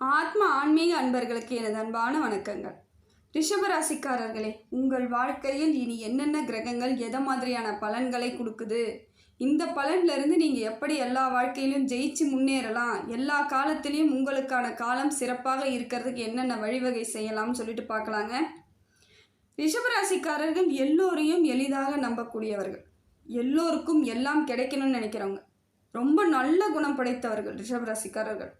ஆத்ம ஆன்மீக அன்பர்களுக்கு எனது அன்பான வணக்கங்கள். ரிஷபராசிக்காரர்களே உங்கள் வாழ்க்கையில் இனி என்னென்ன கிரகங்கள் எதை மாதிரியான பலன்களை கொடுக்குது? இந்த பலன்லேருந்து நீங்கள் எப்படி எல்லா வாழ்க்கையிலும் ஜெயிச்சு முன்னேறலாம்? எல்லா காலத்திலையும் உங்களுக்கான காலம் சிறப்பாக இருக்கிறதுக்கு என்னென்ன வழிவகை செய்யலாம்னு சொல்லிட்டு பார்க்கலாங்க. ரிஷபராசிக்காரர்கள் எல்லோரையும் எளிதாக நம்பக்கூடியவர்கள். எல்லோருக்கும் எல்லாம் கிடைக்கணும்னு நினைக்கிறவங்க. ரொம்ப நல்ல குணம் படைத்தவர்கள் ரிஷபராசிக்காரர்கள்.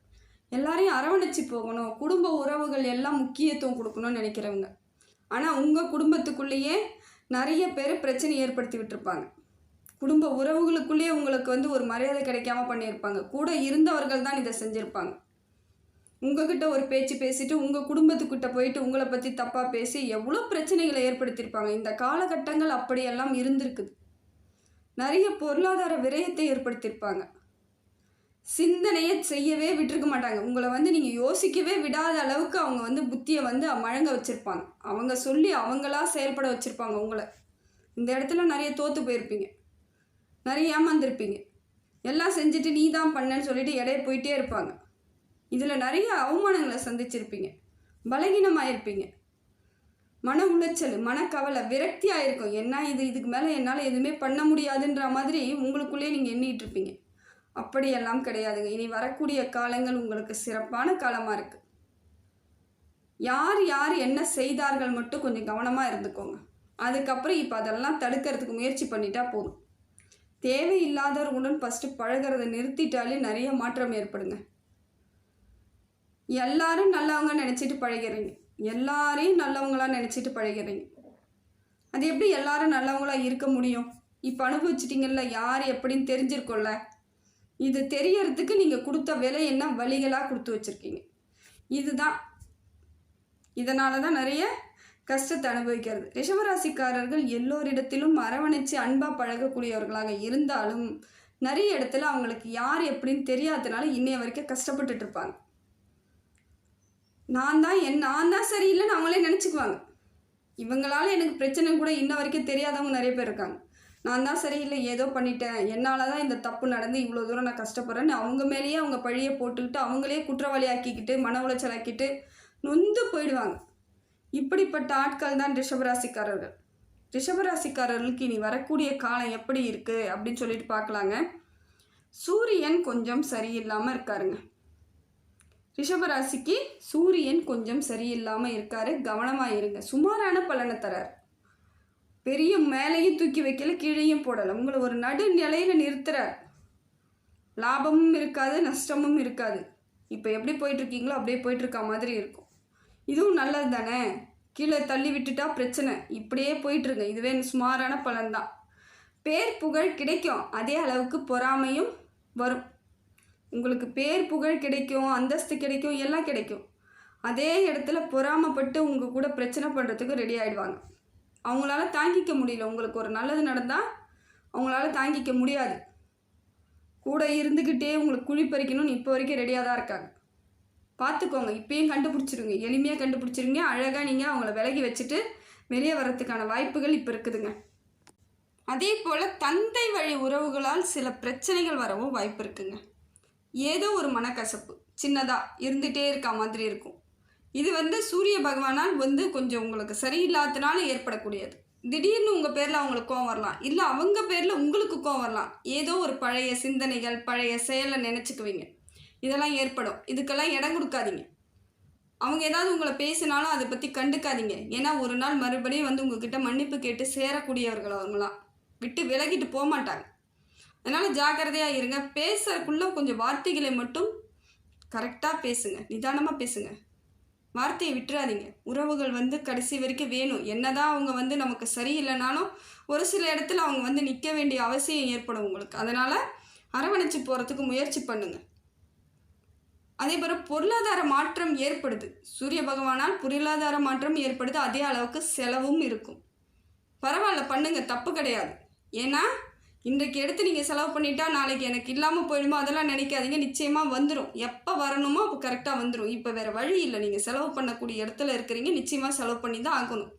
எல்லாரையும் அரவணைச்சு போகணும். குடும்ப உறவுகள் எல்லாம் முக்கியத்துவம் கொடுக்கணும்னு நினைக்கிறவங்க. ஆனால் உங்கள் குடும்பத்துக்குள்ளேயே நிறைய பேர் பிரச்சனை ஏற்படுத்தி விட்டுருப்பாங்க. குடும்ப உறவுகளுக்குள்ளேயே உங்களுக்கு வந்து ஒரு மரியாதை கிடைக்காம பண்ணியிருப்பாங்க. கூட இருந்தவர்கள் தான் இதை செஞ்சுருப்பாங்க. உங்ககிட்ட ஒரு பேச்சு பேசிட்டு உங்கள் குடும்பத்துக்கிட்ட போயிட்டு உங்களை பற்றி தப்பாக பேசி எவ்வளோ பிரச்சனைகளை ஏற்படுத்தியிருப்பாங்க. இந்த காலகட்டங்கள் அப்படியெல்லாம் இருந்திருக்குது. நிறைய பொருளாதார விரயத்தை ஏற்படுத்தியிருப்பாங்க. சிந்தனையை செய்யவே விட்டுருக்க மாட்டாங்க. உங்களை வந்து நீங்கள் யோசிக்கவே விடாத அளவுக்கு அவங்க வந்து புத்தியை வந்து மழங்க வச்சுருப்பாங்க. அவங்க சொல்லி அவங்களா செயல்பட வச்சுருப்பாங்க உங்களை. இந்த இடத்துல நிறைய தோற்று போயிருப்பீங்க. நிறைய ஏமாந்துருப்பீங்க. எல்லாம் செஞ்சுட்டு நீ தான் பண்ணன்னு சொல்லிட்டு இடைய போயிட்டே இருப்பாங்க. இதில் நிறைய அவமானங்களை சந்திச்சிருப்பீங்க. பலகீனமாயிருப்பீங்க. மன உளைச்சல் மனக்கவலை விரக்தியாக இருக்கும் என்ன இது? இதுக்கு மேலே என்னால் எதுவுமே பண்ண முடியாதுன்ற மாதிரி உங்களுக்குள்ளே நீங்கள் எண்ணிகிட்டு இருப்பீங்க. அப்படியெல்லாம் கிடையாதுங்க. இனி வரக்கூடிய காலங்கள் உங்களுக்கு சிறப்பான காலமாக இருக்குது யார் யார் என்ன செய்தார்கள் மட்டும் கொஞ்சம் கவனமாக இருந்துக்கோங்க. அதுக்கப்புறம் இப்போ அதெல்லாம் தடுக்கிறதுக்கு முயற்சி பண்ணிட்டா போதும். தேவையில்லாதவர்களுடன் ஃபஸ்ட்டு பழகிறத நிறுத்திட்டாலே நிறைய மாற்றம் ஏற்படுங்க. எல்லாரும் நல்லவங்க நினச்சிட்டு பழகிறீங்க. எல்லாரையும் நல்லவங்களாக நினச்சிட்டு பழகிறீங்க. அது எப்படி எல்லாரும் நல்லவங்களாக இருக்க முடியும்? இப்போ அனுபவிச்சிட்டிங்கல்ல யார் எப்படின்னு தெரிஞ்சிருக்கோம்ல. இது தெரியறதுக்கு நீங்கள் கொடுத்த விலை என்ன வழிகளாக கொடுத்து வச்சுருக்கீங்க. இதுதான். இதனால தான் நிறைய கஷ்டத்தை அனுபவிக்கிறது. ரிஷபராசிக்காரர்கள் எல்லோரிடத்திலும் அரவணைச்சு அன்பாக பழகக்கூடியவர்களாக இருந்தாலும் நிறைய இடத்துல அவங்களுக்கு யார் எப்படின்னு தெரியாததுனால இன்னைய வரைக்கும் கஷ்டப்பட்டுட்டு இருப்பாங்க. நான் தான் என் நான் தான் சரியில்லைன்னு அவங்களே நினச்சிக்குவாங்க. இவங்களால எனக்கு பிரச்சனை கூட இன்ன வரைக்கும் தெரியாதவங்க நிறைய பேர் இருக்காங்க. நான் தான் சரியில்லை ஏதோ பண்ணிட்டேன். என்னால் தான் இந்த தப்பு நடந்து இவ்வளோ தூரம் நான் கஷ்டப்படுறேன்னு அவங்க மேலேயே அவங்க பழியை போட்டுக்கிட்டு அவங்களே குற்றவாளி ஆக்கிக்கிட்டு மன உளைச்சல் ஆக்கிட்டு நொந்து போயிடுவாங்க. இப்படிப்பட்ட ஆட்கள் தான் ரிஷபராசிக்காரர்கள். ரிஷபராசிக்காரர்களுக்கு இனி வரக்கூடிய காலம் எப்படி இருக்குது அப்படின்னு சொல்லிட்டு பார்க்கலாங்க சூரியன் கொஞ்சம் சரியில்லாமல் இருக்காருங்க. ரிஷபராசிக்கு சூரியன் கொஞ்சம் சரியில்லாமல் இருக்காரு. கவனமாக இருங்க. சுமாரான பலனை தரார். பெரிய மேலேயும் தூக்கி வைக்கல கீழேயும் போடலை. உங்களை ஒரு நடு நிலையில் நிறுத்துறார் லாபமும் இருக்காது நஷ்டமும் இருக்காது. இப்போ எப்படி போயிட்டுருக்கீங்களோ அப்படியே போயிட்டுருக்க மாதிரி இருக்கும். இதுவும் நல்லது தானே? கீழே தள்ளி விட்டுட்டா பிரச்சனை. இப்படியே போயிட்டுருங்க. இதுவே சுமாரான பலன்தான் பேர் புகழ் கிடைக்கும். அதே அளவுக்கு பொறாமையும் வரும். உங்களுக்கு பேர் புகழ் கிடைக்கும் அந்தஸ்து கிடைக்கும் எல்லாம் கிடைக்கும். அதே இடத்துல பொறாமப்பட்டு உங்கள் கூட பிரச்சனை பண்ணுறதுக்கு ரெடி ஆகிடுவாங்க அவங்களால தாங்கிக்க முடியல. உங்களுக்கு ஒரு நல்லது நடந்தால் அவங்களால தாங்கிக்க முடியாது. கூட இருந்துக்கிட்டே உங்களுக்கு குழி பறிக்கணும்னு இப்போ வரைக்கும் ரெடியாக தான் இருக்காங்க. பார்த்துக்கோங்க இப்பயும் கண்டுபிடிச்சிருங்க. எளிமையாக கண்டுபிடிச்சிருங்க. அழகாக நீங்கள் அவங்கள விலகி வச்சுட்டு வெளியே வர்றதுக்கான வாய்ப்புகள் இப்போ இருக்குதுங்க. அதே போல் தந்தை வழி உறவுகளால் சில பிரச்சனைகள் வரவும் வாய்ப்பு இருக்குங்க. ஏதோ ஒரு மனக்கசப்பு. சின்னதாக இருந்துகிட்டே இருக்க மாதிரி இருக்கும். இது வந்து சூரிய பகவானால் வந்து கொஞ்சம் உங்களுக்கு சரியில்லாதனால ஏற்படக்கூடியது. திடீர்னு உங்கள் பேரில் அவங்களுக்கு கோவம் வரலாம். இல்லை அவங்க பேரில் உங்களுக்கு கோவம் வரலாம். ஏதோ ஒரு பழைய சிந்தனைகள் பழைய செயலை நினச்சிக்குவீங்க. இதெல்லாம் ஏற்படும். இதுக்கெல்லாம் இடம் கொடுக்காதீங்க. அவங்க ஏதாவது உங்களை பேசினாலும் அதை பற்றி கண்டுக்காதீங்க. ஏன்னா ஒரு நாள் மறுபடியும் வந்து உங்ககிட்ட மன்னிப்பு கேட்டு சேரக்கூடியவர்கள் அவங்களாம் விட்டு விலகிட்டு போக மாட்டாங்க. அதனால் ஜாக்கிரதையாக இருங்க. பேசுறதுக்குள்ளே கொஞ்சம் வார்த்தைகளை மட்டும் கரெக்டாக பேசுங்க. நிதானமாக பேசுங்க. வார்த்தையை விட்டுறாதீங்க. உறவுகள் வந்து கடைசி வரைக்கும் வேணும். என்னதான் அவங்க வந்து நமக்கு சரியில்லைனாலும் ஒரு சில இடத்துல அவங்க வந்து நிற்க வேண்டிய அவசியம் ஏற்படும் உங்களுக்கு. அதனால் அரவணைச்சு போகிறதுக்கு முயற்சி பண்ணுங்கள் அதே போல் பொருளாதார மாற்றம் ஏற்படுது. சூரிய பகவானால் பொருளாதார மாற்றம் ஏற்படுது. அதே அளவுக்கு செலவும் இருக்கும். பரவாயில்ல பண்ணுங்கள் தப்பு கிடையாது. ஏன்னா இன்றைக்கு எடுத்து நீங்கள் செலவு பண்ணிட்டா நாளைக்கு எனக்கு இல்லாமல் போயிடுமோ? அதெல்லாம் நினைக்காதீங்க. நிச்சயமாக வந்துடும் எப்போ வரணுமோ அப்போ கரெக்டாக வந்துடும் இப்போ வேறு வழி இல்லை. நீங்கள் செலவு பண்ணக்கூடிய இடத்துல இருக்கிறீங்க. நிச்சயமாக செலவு பண்ணி தான் ஆகணும்.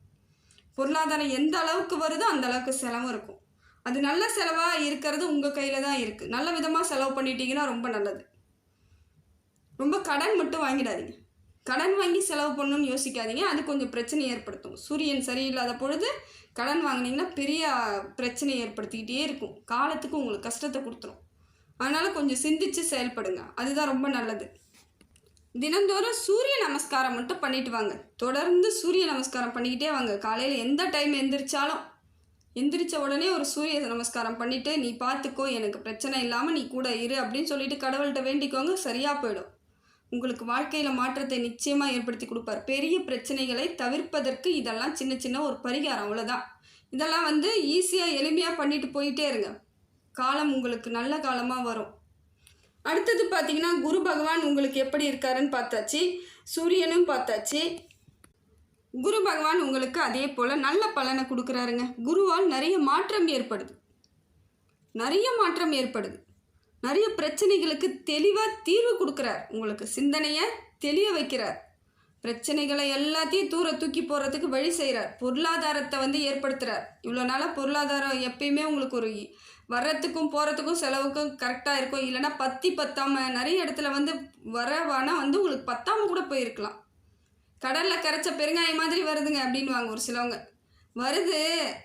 பொருளாதாரம் எந்த அளவுக்கு வருதோ அந்த அளவுக்கு செலவும் இருக்கும். அது நல்ல செலவாக இருக்கிறது உங்கள் கையில் தான் இருக்குது நல்ல விதமாக செலவு பண்ணிட்டீங்கன்னா ரொம்ப நல்லது. ரொம்ப கடன் மட்டும் வாங்கிடாதீங்க. கடன் வாங்கி செலவு பண்ணணும்னு யோசிக்காதீங்க. அது கொஞ்சம் பிரச்சனை ஏற்படுத்தும். சூரியன் சரியில்லாத பொழுது கடன் வாங்குனீங்கன்னா பெரிய பிரச்சனை ஏற்படுத்திக்கிட்டே இருக்கும். காலத்துக்கு உங்களுக்கு கஷ்டத்தை கொடுத்துரும். அதனால் கொஞ்சம் சிந்திச்சு செயல்படுங்க. அதுதான் ரொம்ப நல்லது. தினந்தோறும் சூரிய நமஸ்காரம் மட்டும் பண்ணிட்டு வாங்க. தொடர்ந்து சூரிய நமஸ்காரம் பண்ணிக்கிட்டே வாங்க. காலையில் எந்த டைம் எந்திரிச்சாலும். எந்திரிச்ச உடனே ஒரு சூரிய நமஸ்காரம் பண்ணிவிட்டு நீ பார்த்துக்கோ எனக்கு பிரச்சனை இல்லாமல் நீ கூட இரு அப்படின்னு சொல்லிட்டு கடவுள்கிட்ட வேண்டிக்கோங்க. சரியாக போயிடும். உங்களுக்கு வாழ்க்கையில் மாற்றத்தை நிச்சயமாக ஏற்படுத்தி கொடுப்பார். பெரிய பிரச்சனைகளை தவிர்ப்பதற்கு இதெல்லாம் சின்ன சின்ன ஒரு பரிகாரம் அவ்வளோதான் இதெல்லாம் வந்து ஈஸியாக எளிமையாக பண்ணிட்டு போயிட்டே இருங்க. காலம் உங்களுக்கு நல்ல காலமாக வரும். அடுத்தது பார்த்தீங்கன்னா குரு பகவான் உங்களுக்கு எப்படி இருக்காருன்னு பார்த்தாச்சு. சூரியனும் பார்த்தாச்சு. குரு பகவான் உங்களுக்கு அதே போல் நல்ல பலனை கொடுக்குறாருங்க. குருவால் நிறைய மாற்றம் ஏற்படுது. நிறைய மாற்றம் ஏற்படுது. நிறைய பிரச்சனைகளுக்கு தெளிவாக தீர்வு கொடுக்குறார். உங்களுக்கு சிந்தனையை தெளிய வைக்கிறார். பிரச்சனைகளை எல்லாத்தையும் தூர தூக்கி போகிறதுக்கு வழி செய்கிறார் பொருளாதாரத்தை வந்து ஏற்படுத்துகிறார் இவ்வளோ நாளாக பொருளாதாரம் எப்பயுமே உங்களுக்கு ஒரு வர்றதுக்கும் போகிறதுக்கும் செலவுக்கும் கரெக்டாக இருக்கும். இல்லைன்னா பத்தி பத்தாமல் நிறைய இடத்துல வந்து வரவானா வந்து உங்களுக்கு பத்தாமல் கூட போயிருக்கலாம். கடலில் கரைச்ச பெருங்காயம் மாதிரி வருதுங்க அப்படின்வாங்க ஒரு சிலவங்க. வருது.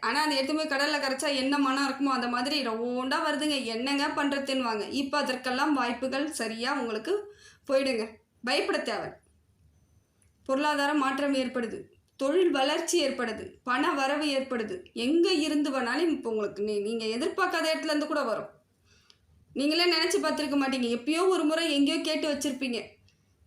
ஆனால் அதை எடுத்து போய் கடலில் கரைச்சா என்ன மனம் இருக்குமோ அந்த மாதிரி ரவுண்டாக வருதுங்க. என்னங்க பண்ணுறதுன்னுவாங்க இப்போ அதற்கெல்லாம் வாய்ப்புகள் சரியாக உங்களுக்கு போயிடுங்க. பயப்பட தேவை. பொருளாதார மாற்றம் ஏற்படுது. தொழில் வளர்ச்சி ஏற்படுது. பண வரவு ஏற்படுது. எங்கே இருந்து வேணாலும் இப்போ உங்களுக்கு நீ நீங்கள் எதிர்பார்க்காத இடத்துலேருந்து கூட வரும். நீங்களே நினச்சி பார்த்துருக்க மாட்டீங்க. எப்பயோ ஒரு முறை எங்கேயோ கேட்டு வச்சுருப்பீங்க.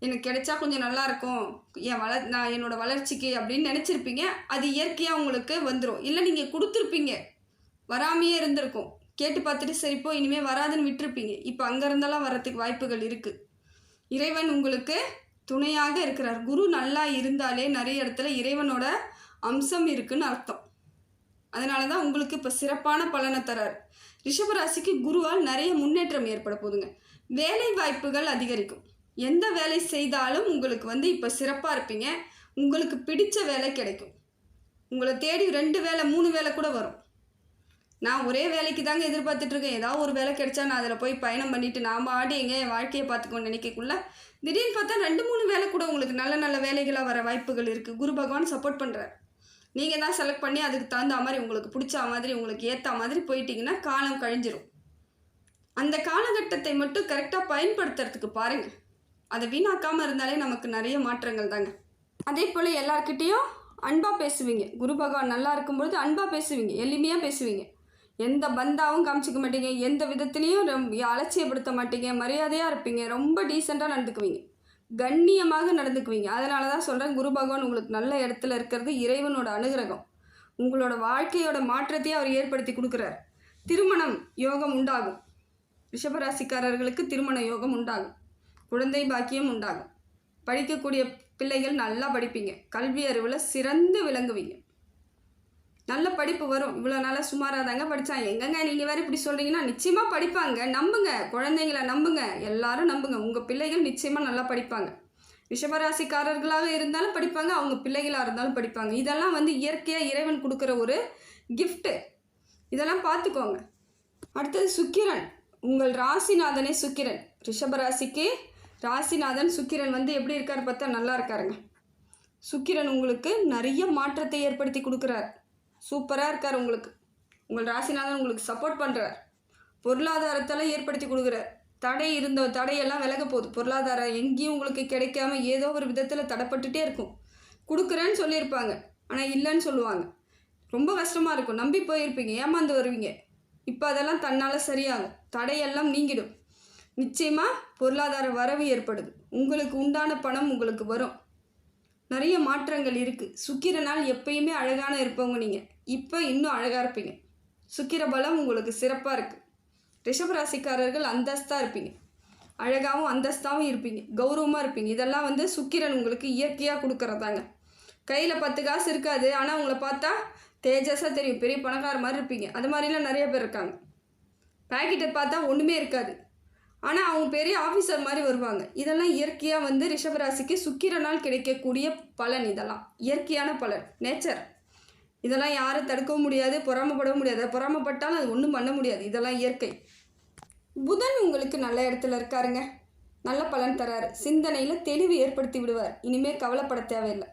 எனக்கு கிடைச்சா கொஞ்சம் நல்லா இருக்கும் என் வள நான் என்னோட வளர்ச்சிக்கு அப்படின்னு நினச்சிருப்பீங்க. அது இயற்கையாக உங்களுக்கு வந்துடும் இல்லை நீங்கள் கொடுத்துருப்பீங்க. வராமையே இருந்திருக்கும். கேட்டு பார்த்துட்டு சரி போ இனிமேல் வராதுன்னு விட்டுருப்பீங்க. இப்போ அங்கே இருந்தெல்லாம் வர்றதுக்கு வாய்ப்புகள் இருக்குது இறைவன் உங்களுக்கு துணையாக இருக்கிறார். குரு நல்லா இருந்தாலே நிறைய இடத்துல இறைவனோட அம்சம் இருக்குன்னு அர்த்தம். அதனால தான் உங்களுக்கு இப்போ சிறப்பான பலனை தரார். ரிஷபராசிக்கு குருவால் நிறைய முன்னேற்றம் ஏற்பட போகுதுங்க. வேலை வாய்ப்புகள் அதிகரிக்கும். எந்த வேலை செய்தாலும் உங்களுக்கு வந்து இப்போ சிறப்பாக இருப்பீங்க. உங்களுக்கு பிடித்த வேலை கிடைக்கும். உங்களை தேடி ரெண்டு வேலை மூணு வேலை கூட வரும். நான் ஒரே வேலைக்கு தாங்க எதிர்பார்த்துட்ருக்கேன் ஏதாவது ஒரு வேலை கிடைச்சா நான் அதில் போய் பயணம் பண்ணிவிட்டு நாம் ஆடி எங்கே என் வாழ்க்கையை பார்த்துக்கோன்னு நினைக்கக்குள்ள திடீர்னு பார்த்தா ரெண்டு மூணு வேலை கூட உங்களுக்கு நல்ல நல்ல வேலைகளாக வர வாய்ப்புகள் இருக்குது குரு பகவான் சப்போர்ட் பண்ணுறார் நீங்கள் தான் செலக்ட் பண்ணி அதுக்கு தகுந்த மாதிரி உங்களுக்கு பிடிச்ச மாதிரி உங்களுக்கு ஏற்ற மாதிரி போயிட்டீங்கன்னா காலம் கழிஞ்சிரும். அந்த காலகட்டத்தை மட்டும் கரெக்டாக பயன்படுத்துறதுக்கு பாருங்கள் அதை வீணாக்காமல் இருந்தாலே நமக்கு நிறைய மாற்றங்கள் தாங்க. அதே போல் எல்லார்கிட்டேயும் அன்பாக பேசுவீங்க. குரு பகவான் நல்லா இருக்கும்பொழுது அன்பாக பேசுவீங்க. எளிமையாக பேசுவீங்க. எந்த பந்தாவும் காமிச்சிக்க மாட்டீங்க. எந்த விதத்துலேயும் ரொம்ப அலட்சியப்படுத்த மாட்டீங்க. மரியாதையாக இருப்பீங்க. ரொம்ப டீசெண்டாக நடந்துக்குவீங்க. கண்ணியமாக நடந்துக்குவீங்க. அதனால தான் சொல்கிறேன் குரு பகவான் உங்களுக்கு நல்ல இடத்துல இருக்கிறது இறைவனோட அனுகிரகம். உங்களோட வாழ்க்கையோட மாற்றத்தையே அவர் ஏற்படுத்தி கொடுக்குறார். திருமணம் யோகம் உண்டாகும். ரிஷபராசிக்காரர்களுக்கு திருமண யோகம் உண்டாகும். குழந்தை பாக்கியம் உண்டாகும். படிக்கக்கூடிய பிள்ளைகள் நல்லா படிப்பீங்க. கல்வி அறிவில் சிறந்து விளங்குவீங்க. நல்ல படிப்பு வரும். இவ்வளோ நாளாக சுமாராக தாங்க படித்தாங்க எங்கங்க நீங்கள் வேறு இப்படி சொல்கிறீங்கன்னா நிச்சயமாக படிப்பாங்க. நம்புங்க. குழந்தைங்கள நம்புங்க. எல்லாரும் நம்புங்க. உங்கள் பிள்ளைகள் நிச்சயமாக நல்லா படிப்பாங்க. ரிஷபராசிக்காரர்களாக இருந்தாலும் படிப்பாங்க. அவங்க பிள்ளைகளாக இருந்தாலும் படிப்பாங்க. இதெல்லாம் வந்து இயற்கையாக இறைவன் கொடுக்குற ஒரு கிஃப்ட்டு இதெல்லாம் பார்த்துக்கோங்க. அடுத்தது சுக்கிரன். உங்கள் ராசிநாதனே சுக்கிரன். ரிஷபராசிக்கு ராசிநாதன் சுக்கிரன் வந்து எப்படி இருக்கார் பார்த்தா நல்லா இருக்காருங்க. சுக்கிரன் உங்களுக்கு நிறைய மாற்றத்தை ஏற்படுத்தி கொடுக்குறார். சூப்பராக இருக்கார் உங்களுக்கு. உங்கள் ராசிநாதன் உங்களுக்கு சப்போர்ட் பண்ணுறார் பொருளாதாரத்தெல்லாம் ஏற்படுத்தி கொடுக்குறார். தடை இருந்த தடையெல்லாம் விலக போகுது. பொருளாதாரம் எங்கேயும் உங்களுக்கு கிடைக்காம ஏதோ ஒரு விதத்தில் தடைப்பட்டுட்டே இருக்கும். கொடுக்குறேன்னு சொல்லியிருப்பாங்க. ஆனால் இல்லைன்னு சொல்லுவாங்க. ரொம்ப கஷ்டமாக இருக்கும். நம்பி போயிருப்பீங்க. ஏமாந்து வருவீங்க. இப்போ அதெல்லாம் தன்னால் சரியாகும். தடையெல்லாம் நீங்கிடும். நிச்சயமாக பொருளாதார வரவு ஏற்படுது. உங்களுக்கு உண்டான பணம் உங்களுக்கு வரும். நிறைய மாற்றங்கள் இருக்குது சுக்கிரனால் எப்பயுமே அழகான இருப்பவங்க நீங்கள் இப்போ இன்னும் அழகாக இருப்பீங்க. சுக்கிர பலம் உங்களுக்கு சிறப்பாக இருக்குது ரிஷபராசிக்காரர்கள் அந்தஸ்தாக இருப்பீங்க. அழகாகவும் அந்தஸ்தாகவும் இருப்பீங்க. கௌரவமாக இருப்பீங்க. இதெல்லாம் வந்து சுக்கிரன் உங்களுக்கு இயற்கையாக கொடுக்குறதாங்க. கையில் பத்து காசு இருக்காது. ஆனால் உங்களை பார்த்தா தேஜஸாக தெரியும். பெரிய பணக்கார மாதிரி இருப்பீங்க. அது மாதிரிலாம் நிறைய பேர் இருக்காங்க. பேக்கெட்டை பார்த்தா ஒன்றுமே இருக்காது. ஆனால் அவங்க பெரிய ஆஃபீஸர் மாதிரி வருவாங்க. இதெல்லாம் இயற்கையாக வந்து ரிஷபராசிக்கு சுக்கிரனால் கிடைக்கக்கூடிய பலன் இதெல்லாம். இயற்கையான பலன். நேச்சர் இதெல்லாம் யாரும் தடுக்கவும் முடியாது பொறாமப்படவும் முடியாது. பொறாமப்பட்டாலும் அது ஒன்றும் பண்ண முடியாது. இதெல்லாம் இயற்கை. புதன் உங்களுக்கு நல்ல இடத்துல இருக்காருங்க. நல்ல பலன் தராரு. சிந்தனையில் தெளிவு ஏற்படுத்தி விடுவார். இனிமேல் கவலைப்பட தேவையில்லை.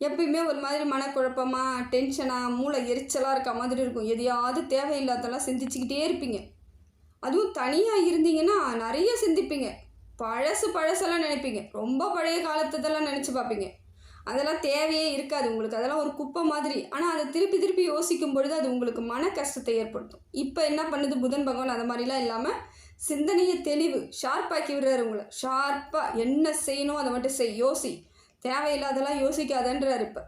எப்பயுமே ஒரு மாதிரி மனக்குழப்பமாக டென்ஷனாக மூளை எரிச்சலாக இருக்க மாதிரி இருக்கும். எதையாவது தேவையில்லாதெல்லாம் சிந்திச்சுக்கிட்டே இருப்பீங்க. அதுவும் தனியாக இருந்தீங்கன்னா நிறைய சிந்திப்பீங்க. பழசு பழசெல்லாம் நினைப்பீங்க. ரொம்ப பழைய காலத்ததெல்லாம் நினச்சி பார்ப்பீங்க. அதெல்லாம் தேவையே இருக்காது உங்களுக்கு. அதெல்லாம் ஒரு குப்பை மாதிரி. ஆனால் அதை திருப்பி திருப்பி யோசிக்கும் பொழுது அது உங்களுக்கு மன கஷ்டத்தை ஏற்படுத்தும். இப்போ என்ன பண்ணுது புதன் பகவான்? அந்த மாதிரிலாம் இல்லாமல் சிந்தனையை தெளிவு ஷார்ப்பாக்கி விடுறாரு உங்களை. ஷார்ப்பாக என்ன செய்யணும் அதை மட்டும் செய் யோசி. தேவையில்லாதெல்லாம் யோசிக்காதன்றார் இப்போ.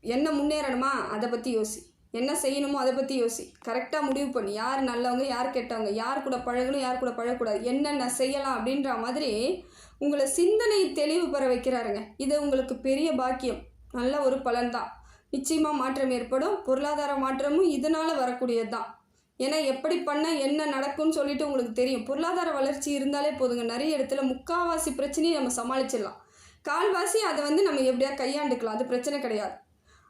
என்ன முன்னேறணுமா? அதை பற்றி யோசி. என்ன செய்யணுமோ அதை பற்றி யோசி. கரெக்டாக முடிவு பண்ணி. யார் நல்லவங்க யார் கெட்டவங்க யார் கூட பழகணும் யார் கூட பழகக்கூடாது என்னென்ன செய்யலாம் அப்படின்ற மாதிரி உங்களை சிந்தனை தெளிவு பெற வைக்கிறாருங்க. இது உங்களுக்கு பெரிய பாக்கியம். நல்ல ஒரு பலன் தான். நிச்சயமாக மாற்றம் ஏற்படும். பொருளாதார மாற்றமும் இதனால் வரக்கூடியது தான். ஏன்னா எப்படி பண்ணால் என்ன நடக்கும்னு சொல்லிட்டு உங்களுக்கு தெரியும். பொருளாதார வளர்ச்சி இருந்தாலே போதுங்க. நிறைய இடத்துல முக்காவாசி பிரச்சனையை நம்ம சமாளிச்சிடலாம். கால்வாசி அதை வந்து நம்ம எப்படியா கையாண்டுக்கலாம். அது பிரச்சனை கிடையாது.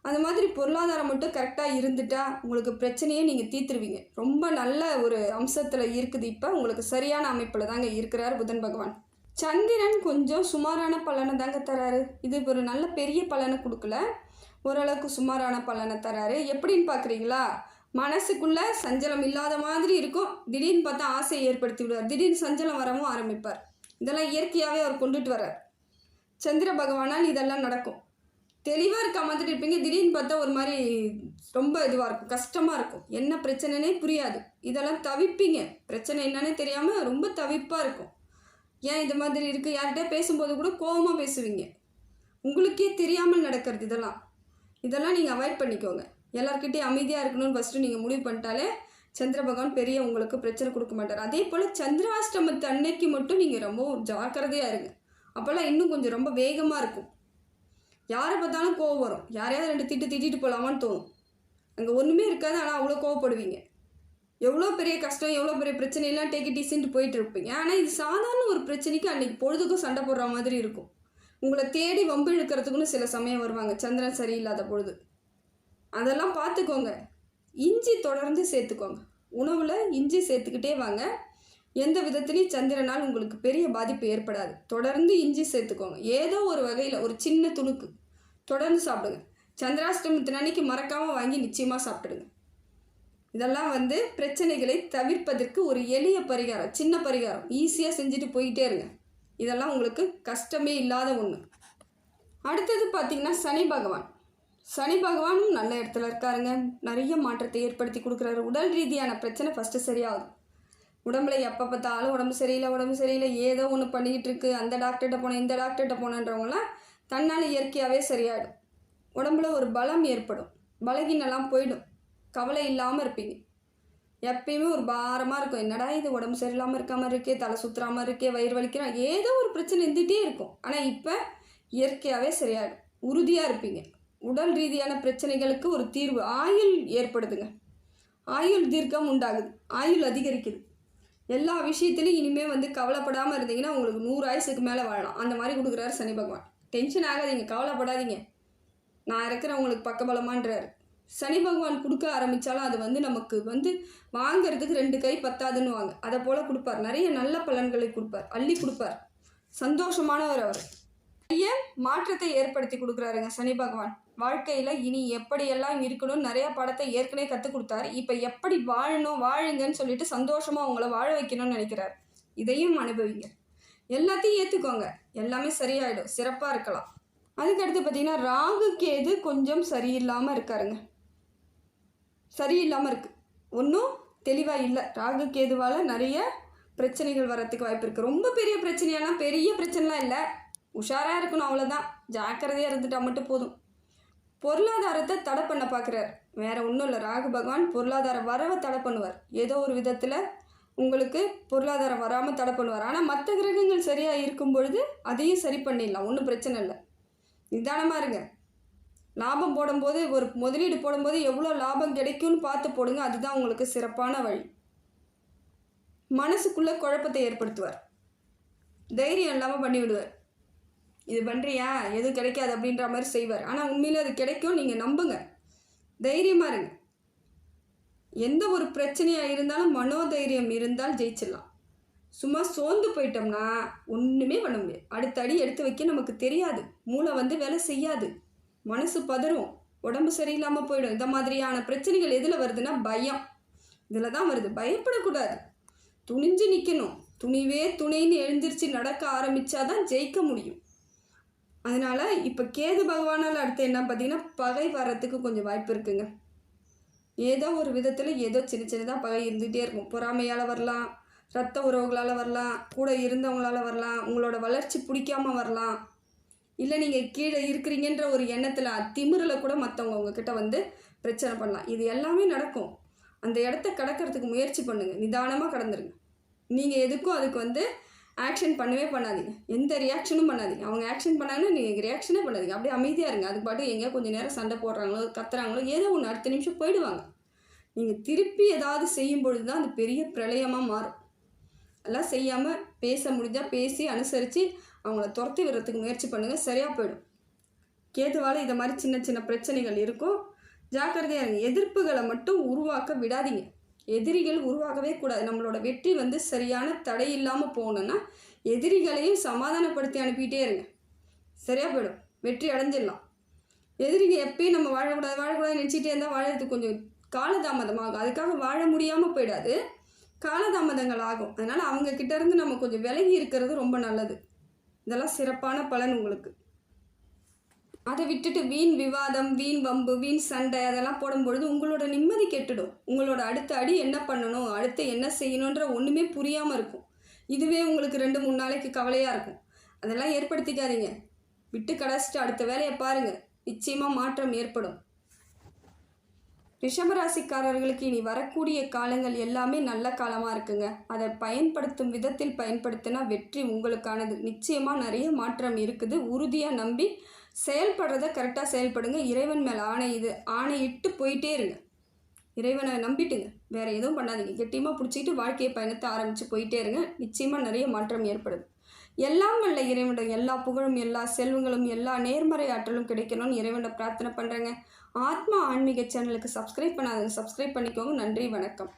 அந்த மாதிரி பொருளாதாரம் மட்டும் கரெக்டாக இருந்துட்டா உங்களுக்கு பிரச்சனையே நீங்கள் தீர்த்துருவீங்க. ரொம்ப நல்ல ஒரு அம்சத்தில் இருக்குது இப்போ. உங்களுக்கு சரியான அமைப்பில் தாங்க இருக்கிறார் புதன் பகவான். சந்திரன் கொஞ்சம் சுமாரான பலனை தாங்க தராரு. இது ஒரு நல்ல பெரிய பலனை கொடுக்கல. ஓரளவுக்கு சுமாரான பலனை தராரு. எப்படின்னு பார்க்குறீங்களா மனசுக்குள்ள சஞ்சலம் இல்லாத மாதிரி இருக்கும். திடீர்னு பார்த்தா ஆசையை ஏற்படுத்தி விடுவார். திடீர்னு சஞ்சலம் வரவும் ஆரம்பிப்பார். இதெல்லாம் இயற்கையாகவே அவர் கொண்டுட்டு வர்றார். சந்திர பகவானால் இதெல்லாம் நடக்கும். தெளிவாக இருக்க மாதிரி இருப்பீங்க. திடீர்னு பார்த்தா ஒரு மாதிரி ரொம்ப இதுவாக இருக்கும். கஷ்டமாக இருக்கும். என்ன பிரச்சனைனே புரியாது. இதெல்லாம் தவிப்பீங்க. பிரச்சனை என்னன்னே தெரியாமல் ரொம்ப தவிப்பாக இருக்கும். ஏன் இது மாதிரி இருக்குது யார்கிட்ட பேசும்போது கூட கோவமாக பேசுவீங்க. உங்களுக்கே தெரியாமல் நடக்கிறது இதெல்லாம். இதெல்லாம் நீங்கள் அவாய்ட் பண்ணிக்கோங்க. எல்லார்கிட்டையும் அமைதியாக இருக்கணும்னு ஃபஸ்ட்டு நீங்கள் முடிவு பண்ணிட்டாலே சந்திர பகவான் பெரிய உங்களுக்கு பிரச்சனை கொடுக்க மாட்டார். அதே போல் சந்திராஷ்டமத்து அன்னைக்கு மட்டும் நீங்கள் ரொம்ப ஜாக்கிரதையாக இருங்க. அப்போல்லாம் இன்னும் கொஞ்சம் ரொம்ப வேகமாக இருக்கும். யாரை பார்த்தாலும் கோவம் வரும். யாரையாவது ரெண்டு திட்டு திட்டிட்டு போகலாமான்னு தோணும். அங்கே ஒன்றுமே இருக்காது ஆனால் அவ்வளோ கோவப்படுவீங்க. எவ்வளோ பெரிய கஷ்டம் எவ்வளோ பெரிய பிரச்சனையெல்லாம் டேக்கி டீசின்ட்டு போயிட்டு இருப்பீங்க. ஆனால் இது சாதாரண ஒரு பிரச்சனைக்கு அன்றைக்கி பொழுதுக்கும் சண்டை போடுற மாதிரி இருக்கும். உங்களை தேடி வம்பு இழுக்கிறதுக்குன்னு சில சமயம் வருவாங்க. சந்திரன் சரியில்லாத பொழுது. அதெல்லாம் பார்த்துக்கோங்க. இஞ்சி தொடர்ந்து சேர்த்துக்கோங்க. உணவில் இஞ்சி சேர்த்துக்கிட்டே வாங்க. எந்த விதத்துலேயும் சந்திரனால் உங்களுக்கு பெரிய பாதிப்பு ஏற்படாது. தொடர்ந்து இஞ்சி சேர்த்துக்கோங்க. ஏதோ ஒரு வகையில் ஒரு சின்ன துணுக்கு. தொடர்ந்து சாப்பிடுங்க. சந்திராஷ்டமத்தின் அன்னைக்கு மறக்காமல் வாங்கி நிச்சயமாக சாப்பிடுங்க இதெல்லாம் வந்து பிரச்சனைகளை தவிர்ப்பதற்கு ஒரு எளிய பரிகாரம் சின்ன பரிகாரம். ஈஸியாக செஞ்சுட்டு போயிட்டே இருங்க. இதெல்லாம் உங்களுக்கு கஷ்டமே இல்லாத ஒன்று அடுத்தது பார்த்திங்கன்னா சனி பகவான். சனி பகவானும் நல்ல இடத்துல இருக்காருங்க. நிறைய மாற்றத்தை ஏற்படுத்தி கொடுக்குறாரு. உடல் ரீதியான பிரச்சனை ஃபஸ்ட்டு சரியாகுது. உடம்புல எப்போ பார்த்தாலும் உடம்பு சரியில்லை உடம்பு சரியில்லை. ஏதோ ஒன்று பண்ணிக்கிட்டு இருக்கு. அந்த டாக்டர்கிட்ட போனேன் இந்த டாக்டர்கிட்ட போனேன்றவங்களாம் தன்னால் இயற்கையாகவே சரியாயிடும். உடம்புல ஒரு பலம் ஏற்படும். பலகீனெல்லாம் போயிடும். கவலை இல்லாமல் இருப்பீங்க. எப்பயுமே ஒரு பாரமாக இருக்கும். என்னடா இது உடம்பு சரியில்லாமல் இருக்காமல் இருக்கே தலை சுற்றுறாமல் இருக்கே வயிறு வலிக்கிறோம் ஏதோ ஒரு பிரச்சனை இருந்துகிட்டே இருக்கும். ஆனால் இப்போ இயற்கையாகவே சரியாயிடும். உறுதியாக இருப்பீங்க. உடல் ரீதியான பிரச்சனைகளுக்கு ஒரு தீர்வு ஆயுள் ஏற்படுதுங்க. ஆயுள் தீர்க்கம் உண்டாகுது. ஆயுள் அதிகரிக்குது. எல்லா விஷயத்துலையும் இனிமேல் வந்து கவலைப்படாமல் இருந்தீங்கன்னா உங்களுக்கு நூறு ஆயுசுக்கு மேலே வாழலாம். அந்த மாதிரி கொடுக்குறாரு சனி பகவான். டென்ஷன் ஆகாதீங்க கவலைப்படாதீங்க. நான் இருக்கிற உங்களுக்கு பக்கபலமான்றார். சனி பகவான் கொடுக்க ஆரம்பித்தாலும் அது வந்து நமக்கு வந்து வாங்கிறதுக்கு ரெண்டு கை பத்தாதுன்னு வாங்க அதை போல் கொடுப்பார். நிறைய நல்ல பலன்களை கொடுப்பார். அள்ளி கொடுப்பார். சந்தோஷமானவர் அவர். நிறைய மாற்றத்தை ஏற்படுத்தி கொடுக்குறாருங்க சனி பகவான். வாழ்க்கையில் இனி எப்படியெல்லாம் இருக்கணும்னு நிறைய படத்தை ஏற்கனவே கற்றுக் கொடுத்தாரு. இப்போ எப்படி வாழணும் வாழுங்கன்னு சொல்லிட்டு சந்தோஷமாக அவங்கள வாழ வைக்கணும்னு நினைக்கிறார். இதையும் அனுபவிங்க. எல்லாத்தையும் ஏற்றுக்கோங்க எல்லாமே சரியாயிடும். சிறப்பாக இருக்கலாம். அதுக்கடுத்து பார்த்தீங்கன்னா ராகு கேது கொஞ்சம் சரியில்லாமல் இருக்காருங்க. சரியில்லாமல் இருக்குது ஒன்றும் தெளிவாக இல்லை. ராகு கேதுவால் நிறைய பிரச்சனைகள் வரத்துக்கு வாய்ப்பு இருக்குது ரொம்ப பெரிய பிரச்சனையெல்லாம் பெரிய பிரச்சனைலாம் இல்லை. உஷாராக இருக்கணும் அவ்வளோதான் ஜாக்கிரதையாக இருந்துட்டால் மட்டும் போதும். பொருளாதாரத்தை தடை பண்ண பார்க்குறார் வேறு ஒன்றும் இல்லை. ராகு பகவான் பொருளாதார வரவை தடை பண்ணுவார். ஏதோ ஒரு விதத்தில் உங்களுக்கு பொருளாதாரம் வராமல் தடை பண்ணுவார் ஆனால் மற்ற கிரகங்கள் சரியாக இருக்கும் பொழுது அதையும் சரி பண்ணிடலாம். ஒன்றும் பிரச்சனை இல்லை. நிதானமாக இருங்க. லாபம் போடும்போது ஒரு முதலீடு போடும்போது எவ்வளோ லாபம் கிடைக்கும்னு பார்த்து போடுங்க. அதுதான் உங்களுக்கு சிறப்பான வழி. மனசுக்குள்ளே குழப்பத்தை ஏற்படுத்துவார். தைரியம் இல்லாமல் பண்ணிவிடுவார். இது பண்ணுறியா எதுவும் கிடைக்காது அப்படின்ற மாதிரி செய்வார். ஆனால் உண்மையில் அது கிடைக்கும். நீங்கள் நம்புங்க. தைரியமாக இருங்க. எந்த ஒரு பிரச்சனையாக இருந்தாலும் மனோதைரியம் இருந்தால் ஜெயிச்சிடலாம். சும்மா சோர்ந்து போயிட்டோம்னா ஒன்றுமே பண்ண முடியாது. அடுத்த அடி எடுத்து வைக்க நமக்கு தெரியாது. மூளை வந்து வேலை செய்யாது. மனசு பதறும். உடம்பு சரியில்லாமல் போயிடும். இந்த மாதிரியான பிரச்சனைகள் எதில் வருதுன்னா பயம். இதில் தான் வருது. பயப்படக்கூடாது. துணிஞ்சு நிற்கணும் துணிவே துணைன்னு எழுந்திரிச்சு நடக்க ஆரம்பித்தாதான் ஜெயிக்க முடியும். அதனால் இப்போ கேது பகவானால் அடுத்து என்ன பார்த்தீங்கன்னா பகை வர்றதுக்கு கொஞ்சம் வாய்ப்பு இருக்குங்க. ஏதோ ஒரு விதத்தில் ஏதோ சின்ன சின்னதாக பகை இருந்துகிட்டே இருக்கும். பொறாமையால் வரலாம் ரத்த உறவுகளால் வரலாம் கூட இருந்தவங்களால் வரலாம் உங்களோட வளர்ச்சி பிடிக்காமல் வரலாம். இல்லை நீங்கள் கீழே இருக்கிறீங்கன்ற ஒரு எண்ணத்தில் திமிரில் கூட மற்றவங்க உங்ககிட்ட வந்து பிரச்சனை பண்ணலாம். இது எல்லாமே நடக்கும். அந்த இடத்த கடக்கிறதுக்கு முயற்சி பண்ணுங்கள் நிதானமாக கடந்துருங்க. நீங்கள் எதுக்கும் அதுக்கு வந்து ஆக்ஷன் பண்ணவே பண்ணாதீங்க. எந்த ரியாக்ஷனும் பண்ணாதீங்க. அவங்க ஆக்ஷன் பண்ணாங்கன்னா நீங்கள் ரியாக்ஷனே பண்ணாதீங்க. அப்படியே அமைதியாக இருங்க. அதுக்கு பாட்டு எங்கேயா கொஞ்சம் நேரம் சண்டை போடுறாங்களோ கத்துறாங்களோ ஏதோ ஒன்று அடுத்த நிமிஷம் போயிடுவாங்க. நீங்கள் திருப்பி ஏதாவது செய்யும் பொழுது தான் அது பெரிய பிரளயமாக மாறும். எல்லாம் செய்யாமல் பேச முடிஞ்சால் பேசி அனுசரித்து அவங்கள துரத்தி விடுறதுக்கு முயற்சி பண்ணுங்கள் சரியாக போயிடும். கேதுவால் இதை மாதிரி சின்ன சின்ன பிரச்சனைகள் இருக்கும். ஜாக்கிரதையாக இருங்க. எதிர்ப்புகளை மட்டும் உருவாக்க விடாதீங்க. எதிரிகள் உருவாகவே கூடாது. நம்மளோட வெற்றி வந்து சரியான தடை இல்லாமல் போகணுன்னா எதிரிகளையும் சமாதானப்படுத்தி அனுப்பிட்டே இருங்க. சரியாக போயிடும். வெற்றி அடைஞ்சிடலாம். எதிரிங்க எப்பயும் நம்ம வாழக்கூடாது வாழக்கூடாது நினச்சிட்டே இருந்தால் வாழறதுக்கு கொஞ்சம் காலதாமதமாகும் அதுக்காக வாழ முடியாமல் போயிடாது. காலதாமதங்கள் ஆகும். அதனால் அவங்க இருந்து நம்ம கொஞ்சம் விலகி இருக்கிறது ரொம்ப நல்லது. இதெல்லாம் சிறப்பான பலன் உங்களுக்கு. அதை விட்டுட்டு வீண் விவாதம் வீண் வம்பு வீண் சண்டை அதெல்லாம் போடும்பொழுது உங்களோட நிம்மதி கெட்டுடும். உங்களோட அடுத்த அடி என்ன பண்ணணும் அடுத்து என்ன செய்யணுன்ற ஒன்றுமே புரியாமல் இருக்கும். இதுவே உங்களுக்கு ரெண்டு மூணு நாளைக்கு கவலையாக இருக்கும். அதெல்லாம் ஏற்படுத்திக்காதீங்க. விட்டு கடைச்சிட்டு அடுத்த வேலையை பாருங்கள் நிச்சயமாக மாற்றம் ஏற்படும். ரிஷபராசிக்காரர்களுக்கு இனி வரக்கூடிய காலங்கள் எல்லாமே நல்ல காலமாக இருக்குங்க. அதை பயன்படுத்தும் விதத்தில் பயன்படுத்தினா வெற்றி உங்களுக்கானது. நிச்சயமாக நிறைய மாற்றம் இருக்குது. உறுதியாக நம்பி செயல்படுறத கரெக்டாக செயல்படுங்க. இறைவன் மேலே ஆணை இது. ஆணையிட்டு போயிட்டே இருங்க. இறைவனை நம்பிட்டுங்க. வேறு எதுவும் பண்ணாதீங்க. கெட்டியமாக பிடிச்சிக்கிட்டு வாழ்க்கையை பயணத்தை ஆரம்பித்து போயிட்டே இருங்க. நிச்சயமாக நிறைய மாற்றம் ஏற்படுது. எல்லாம் வல்ல இறைவனோட எல்லா புகழும் எல்லா செல்வங்களும் எல்லா நேர்மறை ஆற்றலும் கிடைக்கணும்னு இறைவனை பிரார்த்தனை பண்ணுறேங்க ஆத்மா ஆன்மீக சேனலுக்கு சப்ஸ்கிரைப் பண்ணாதீங்க சப்ஸ்கிரைப் பண்ணிக்கோங்க. நன்றி வணக்கம்.